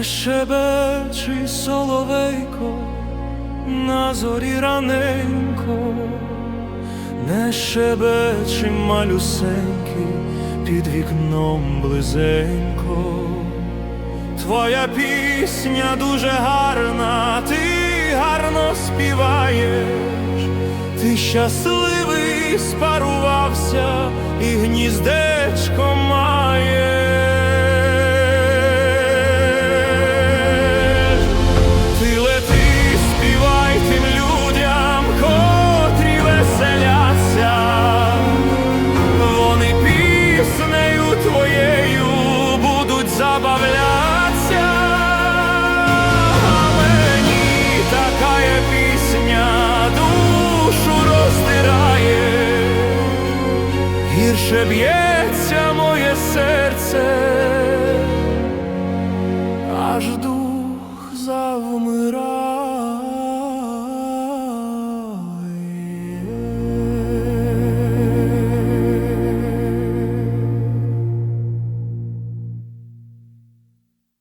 Не шебечий соловейко на зорі раненько, не шебечий малюсенький під вікном близенько. Твоя пісня дуже гарна, ти гарно співаєш, ти щасливий спарувався і гніздечко забавляться, а мені така пісня душу роздирає, гірше б'ється моє серце, аж дух завмирає.